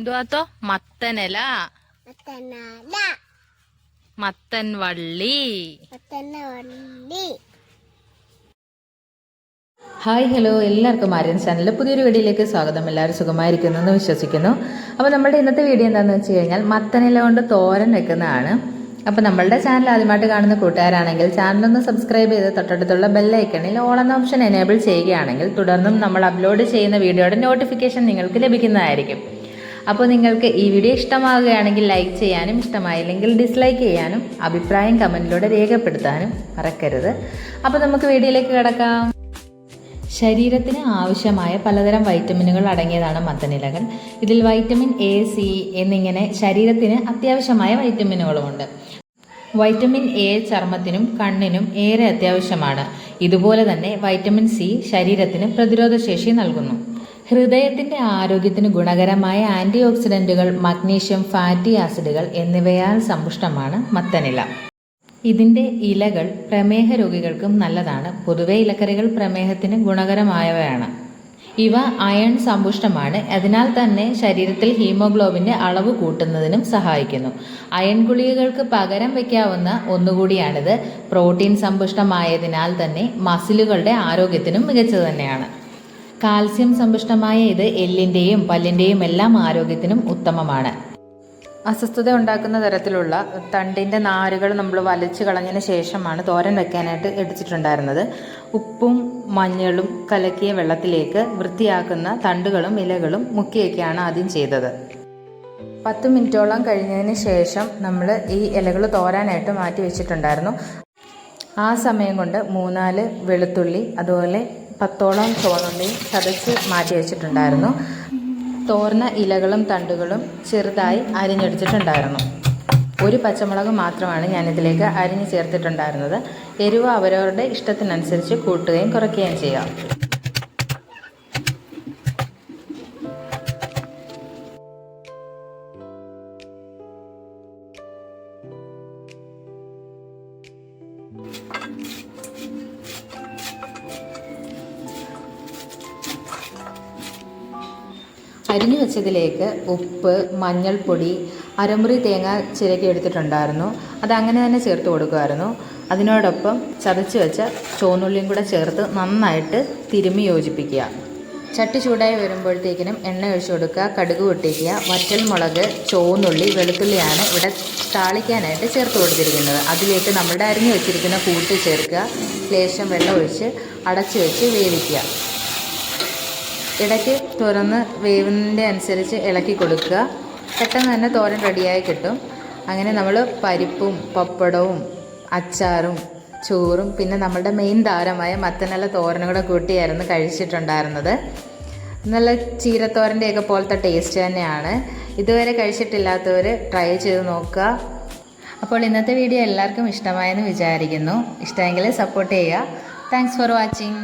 എന്തുവാത്തോ? മത്തനില. മത്തനാല. മത്തൻ വള്ളി hi hello. എല്ലാവർക്കും ആര്യൻ ചാനലിൽ പുതിയൊരു വീഡിയോയിലേക്ക് സ്വാഗതം. എല്ലാവരും സുഖമായിരിക്കുന്നു എന്ന് വിശ്വസിക്കുന്നു. അപ്പോൾ നമ്മുടെ ഇന്നത്തെ വീഡിയോ എന്താണെന്ന് വെച്ച് കഴിഞ്ഞാൽ മത്തനില കൊണ്ട് തോരൻ വെക്കുന്നതാണ്. അപ്പോൾ നമ്മളുടെ ചാനൽ ആദ്യമായിട്ട് കാണുന്ന കൂട്ടുകാരാണെങ്കിൽ ചാനലൊന്ന് സബ്സ്ക്രൈബ് ചെയ്ത് തൊട്ടടുത്തുള്ള ബെല്ലൈക്കണിൽ ഓൾ എന്ന ഓപ്ഷൻ എനേബിൾ ചെയ്യുകയാണെങ്കിൽ തുടർന്നും നമ്മൾ അപ്ലോഡ് ചെയ്യുന്ന വീഡിയോയുടെ നോട്ടിഫിക്കേഷൻ നിങ്ങൾക്ക് ലഭിക്കുന്നതായിരിക്കും. അപ്പോൾ നിങ്ങൾക്ക് ഈ വീഡിയോ ഇഷ്ടമാവുകയാണെങ്കിൽ ലൈക്ക് ചെയ്യാനും ഇഷ്ടമായില്ലെങ്കിൽ ഡിസ്ലൈക്ക് ചെയ്യാനും അഭിപ്രായം കമന്റിലൂടെ രേഖപ്പെടുത്താനും മറക്കരുത്. അപ്പോൾ നമുക്ക് വീഡിയോയിലേക്ക് കിടക്കാം. ശരീരത്തിന് ആവശ്യമായ പലതരം വൈറ്റമിനുകൾ അടങ്ങിയതാണ് മത്തനിലകൾ. ഇതിൽ വൈറ്റമിൻ എ സി എന്നിങ്ങനെ ശരീരത്തിന് അത്യാവശ്യമായ വൈറ്റമിനുകളുമുണ്ട് വൈറ്റമിൻ എ ചർമ്മത്തിനും കണ്ണിനും ഏറെ അത്യാവശ്യമാണ്. ഇതുപോലെ തന്നെ വൈറ്റമിൻ സി ശരീരത്തിന് പ്രതിരോധശേഷി നൽകുന്നു. ഹൃദയത്തിന്റെ ആരോഗ്യത്തിന് ഗുണകരമായ ആന്റി ഓക്സിഡന്റുകൾ മഗ്നീഷ്യം ഫാറ്റി ആസിഡുകൾ എന്നിവയാൽ സമ്പുഷ്ടമാണ് മത്തനില. ഇതിന്റെ ഇലകൾ പ്രമേഹ രോഗികൾക്കും നല്ലതാണ്. പൊതുവെ ഇലക്കറികൾ പ്രമേഹത്തിന് ഗുണകരമായവയാണ്. ഇവ അയൺ സമ്പുഷ്ടമാണ്. അതിനാൽ തന്നെ ശരീരത്തിൽ ഹീമോഗ്ലോബിന്റെ അളവ് കൂട്ടുന്നതിനും സഹായിക്കുന്നു. അയൺ ഗുളികകൾക്ക് പകരം വയ്ക്കാവുന്ന ഒന്നുകൂടിയാണിത്. പ്രോട്ടീൻ സമ്പുഷ്ടമായതിനാൽ തന്നെ മസിലുകളുടെ ആരോഗ്യത്തിനും മികച്ചത് തന്നെയാണ്. കാൽസ്യം സമ്പുഷ്ടമായ ഇത് എല്ലിന്റെയും പല്ലിന്റെയും എല്ലാം ആരോഗ്യത്തിനും ഉത്തമമാണ്. അസ്വസ്ഥത ഉണ്ടാക്കുന്ന തരത്തിലുള്ള തണ്ടിന്റെ നാരുകൾ നമ്മൾ വലിച്ചു കളഞ്ഞതിന് ശേഷമാണ് തോരൻ വെക്കാനായിട്ട് എടുത്തിട്ടുണ്ടായിരുന്നത്. ഉപ്പും മഞ്ഞളും കലക്കിയ വെള്ളത്തിലേക്ക് വൃത്തിയാക്കുന്ന തണ്ടുകളും ഇലകളും മുക്കിയൊക്കെയാണ് ആദ്യം ചെയ്തത്. പത്ത് മിനിറ്റോളം കഴിഞ്ഞതിന് ശേഷം നമ്മൾ ഈ ഇലകൾ തോരാനായിട്ട് മാറ്റി വെച്ചിട്ടുണ്ടായിരുന്നു. ആ സമയം കൊണ്ട് മൂന്നാൽ വെളുത്തുള്ളി അതുപോലെ പത്തോളം ചുവന്നുള്ളി ചതച്ച് മാറ്റി വെച്ചിട്ടുണ്ടായിരുന്നു. തോർന്ന ഇലകളും തണ്ടുകളും ചെറുതായി അരിഞ്ഞെടുത്തിട്ടുണ്ടായിരുന്നു ഒരു പച്ചമുളക് മാത്രമാണ് ഞാനിതിലേക്ക് അരിഞ്ഞ് ചേർത്തിട്ടുണ്ടായിരുന്നത്. എരിവ് അവരവരുടെ ഇഷ്ടത്തിനനുസരിച്ച് കൂട്ടുകയും കുറയ്ക്കുകയും ചെയ്യാം. അരിഞ്ഞു വെച്ചതിലേക്ക് ഉപ്പ് മഞ്ഞൾപ്പൊടി അരമുറി തേങ്ങ ചിരക്കി എടുത്തിട്ടുണ്ടായിരുന്നു. അതങ്ങനെ തന്നെ ചേർത്ത് കൊടുക്കുമായിരുന്നു. അതിനോടൊപ്പം ചതച്ച് വെച്ച ചുവന്നുള്ളിയും കൂടെ ചേർത്ത് നന്നായിട്ട് തിരുമ്മി യോജിപ്പിക്കുക. ചട്ടി ചൂടായി വരുമ്പോഴത്തേക്കിനും എണ്ണ ഒഴിച്ചു കൊടുക്കുക. കടുക് പൊട്ടിക്കുക. വറ്റൽ മുളക് ചുവന്നുള്ളി വെളുത്തുള്ളിയാണ് ഇവിടെ താളിക്കാനായിട്ട് ചേർത്ത് കൊടുത്തിരിക്കുന്നത്. അതിലേക്ക് നമ്മുടെ അരിഞ്ഞു വെച്ചിരിക്കുന്ന കൂട്ട് ചേർക്കുക. ശേഷം വെള്ളം ഒഴിച്ച് അടച്ചു വെച്ച് വേവിക്കുക. ഇടയ്ക്ക് തുറന്ന് വേവിന്റെ അനുസരിച്ച് ഇളക്കി കൊടുക്കുക. പെട്ടെന്ന് തന്നെ തോരൻ റെഡിയായി കിട്ടും. അങ്ങനെ നമ്മൾ പരിപ്പും പപ്പടവും അച്ചാറും ചോറും പിന്നെ നമ്മളുടെ മെയിൻ താരമായ മത്തനില തോരനും കൂടെ കൂട്ടിയായിരുന്നു കഴിച്ചിട്ടുണ്ടായിരുന്നത്. നല്ല ചീരത്തോരന്റെയൊക്കെ പോലത്തെ ടേസ്റ്റ് തന്നെയാണ്. ഇതുവരെ കഴിച്ചിട്ടില്ലാത്തവർ ട്രൈ ചെയ്ത് നോക്കുക. അപ്പോൾ ഇന്നത്തെ വീഡിയോ എല്ലാവർക്കും ഇഷ്ടമായെന്ന് വിചാരിക്കുന്നു. ഇഷ്ടമെങ്കിൽ സപ്പോർട്ട് ചെയ്യുക. Thanks for watching